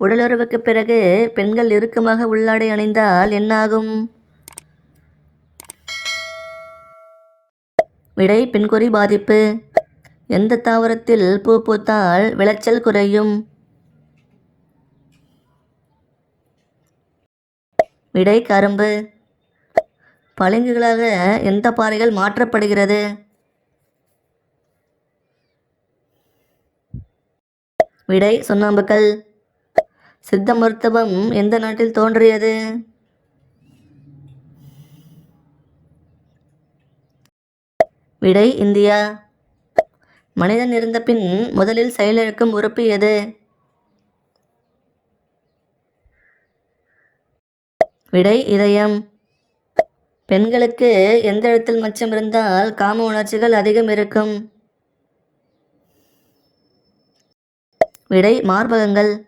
உடலுறவுக்கு பிறகு பெண்கள் இறுக்கமாக உள்ளாடை அணிந்தால் என்னாகும்? விடை பெண்குறி பாதிப்பு. எந்த தாவரத்தில் பூ பூத்தால் விளைச்சல் குறையும்? விடை கரும்பு. பளிங்குகளாக எந்த பாறைகள் மாற்றப்படுகிறது? விடை சுண்ணாம்புக்கல் சித்த மருத்துவம் எந்த நாட்டில் தோன்றியது? விடை இந்தியா. மனிதன் இருந்த பின் முதலில் செயலிழக்கும் உறுப்பு எது? விடை இதயம். பெண்களுக்கு எந்த இடத்தில் மச்சம் இருந்தால் காம உணர்ச்சிகள் அதிகம் இருக்கும். விடை மார்பகங்கள்.